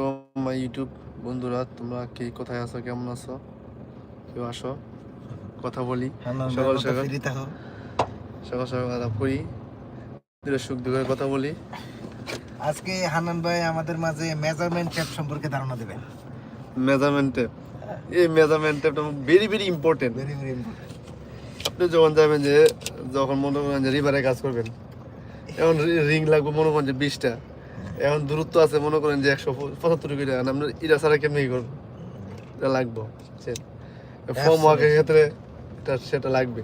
আমার ইউটিউব বন্ধুরা তোমরা কে কোথায় আছো কেমন আছো? কেউ আসো কথা বলি। সকাল সকাল। থাকো সকাল সকাল আলাপ করি সুখ দুঃখের কথা বলি। আজকে হান্নান ভাই আমাদের মাঝে মেজারমেন্ট টেপ সম্পর্কে ধারণা দেবেন। মেজারমেন্ট টেপ এই measurement টেপটা very very important very very আপনি যখন যাবেন যে যখন মনে করেন যে রিভারে কাজ করবেন এখন রিং লাগবে মনে করেন যে বিশটা। এখন দূরত্ব আছে মনে করেন যে একশো পঁচাত্তর কিলো আপনার ইটা ছাড়া কেমনি করব? এটা লাগবে ফর্ম ওয়ার্কের ক্ষেত্রে এটা সেটা লাগবে।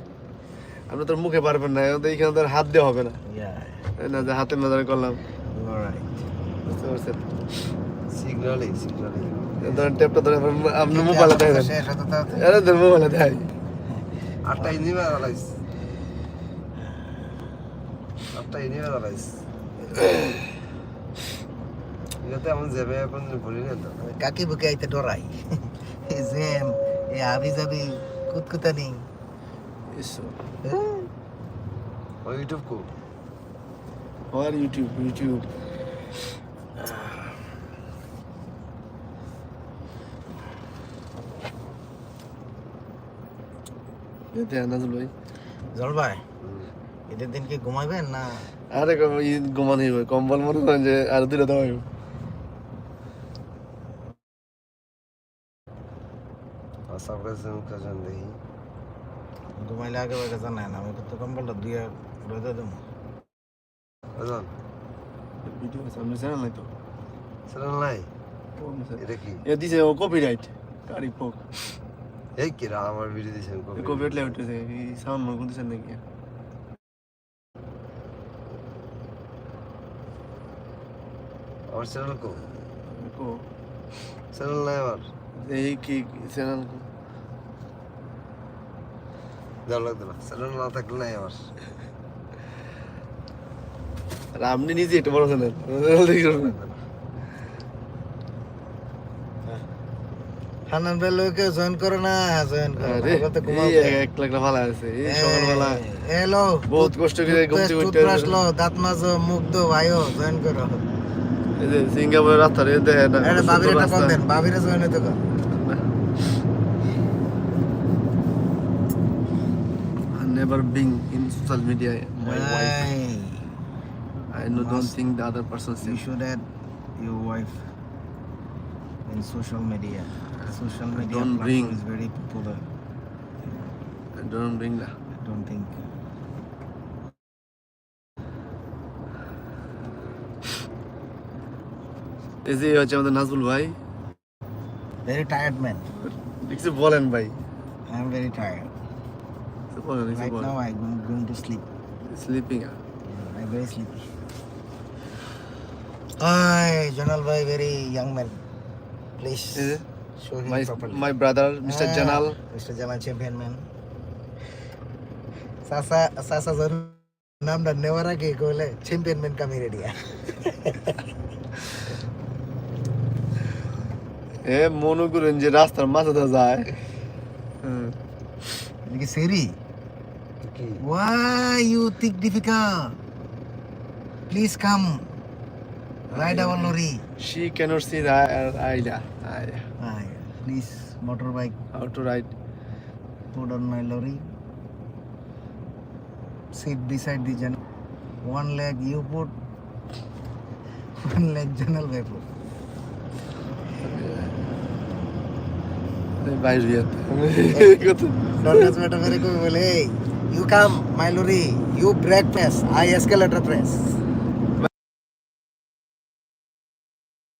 আপনি তোর মুখে পারবেন না এখন তো এইখানে তো হাত দেওয়া হবে না। না? যে হাতে মেজার করলাম। বুঝতে পারছেন? ধরেন ধরে আপনার- মোবাইলে দেয়। আরে ধর মোবাইলে আটটা আলাইস আটটা আলাইস এটাতে এমন যাবে এখন বলি না তো কাকে বুকে আইতে ডরাই এই জ্যাম এই আবি যাবি কুতকুতানি ইসো ও ইউটিউব কো? আর ইউটিউব ইউটিউব ধ্যান নাজুল ভাই জল ভাই ঈদের দিন কি ঘুমাইবেন না আরে ঘুমানো কম্বল মনে করেন যে আর দুটো দেওয়া হইব আশা করে জুম কাজন দেখি ঘুমাইলে আগে আগে জানায় না আমি তো কম্বলটা দুইয়া রোদে দেবো বুঝলেন ভিডিও আছে আমি জানা নাই তো চ্যানেল নাই এটা কি এ দিছে ও কপিরাইট কারি পোক এই কি রা আমার ভিডিও দিছেন কপি কপিরাইট লাই উঠেছে এই সাউন্ড মনে করতেছেন নাকি আমার চ্যানেল কো কো চ্যানেল নাই আমার এই কি চ্যানেল লাগতো না। থাকলে নাই আমার। আর আপনি নিজে একটা বড় চ্যানেল হান্নান ভাই লোকে জয়েন করো না জয়েন করো আরে না, তো এই ঘুমাবে। এক লাখ ভালো আছে এই সকালবেলা। হ্যালো বহুত কষ্ট করে ঘুম উঠতে টুথব্রাশ দাঁত ভাইও জয়েন করো। এই যে সিঙ্গাপুরের রাস্তা রে দেখে না আরে কত বাবির সুন্দর একটা কল দেন বাবিরে জয়েন হতে কর never being in social media my wife I no, don't think the other person you should add your wife in social media social media Don't platform bring- is very popular I don't bring the I don't think এই যে হচ্ছে আমাদের নাজবুল ভাই very tired man কিছু বলেন ভাই I am very tired Keep on, keep right now I'm going going to sleep. Sleeping? Ah? Yeah, I'm very sleepy. Hi, Janal bhai, very young man. Please Is show him my, properly. My brother, Mr. Ah, Janal. Mr. Janal, champion man. Sasa, Sasa Zaru. नाम डरने नेवरा के गोल champion man का मेरे दिया ए मोनू को रंजे रास्ता मस्त था जाए लेकिन सीरी why you think difficult please come ride our lorry She cannot see the idea. Hi, please motorbike How to ride. put on my lorry sit beside the janal one leg you put one leg general bhai put বাইশ বিয়াত কত Dorcas Meta very good. You come, my lorry. You brake press. I escalator press.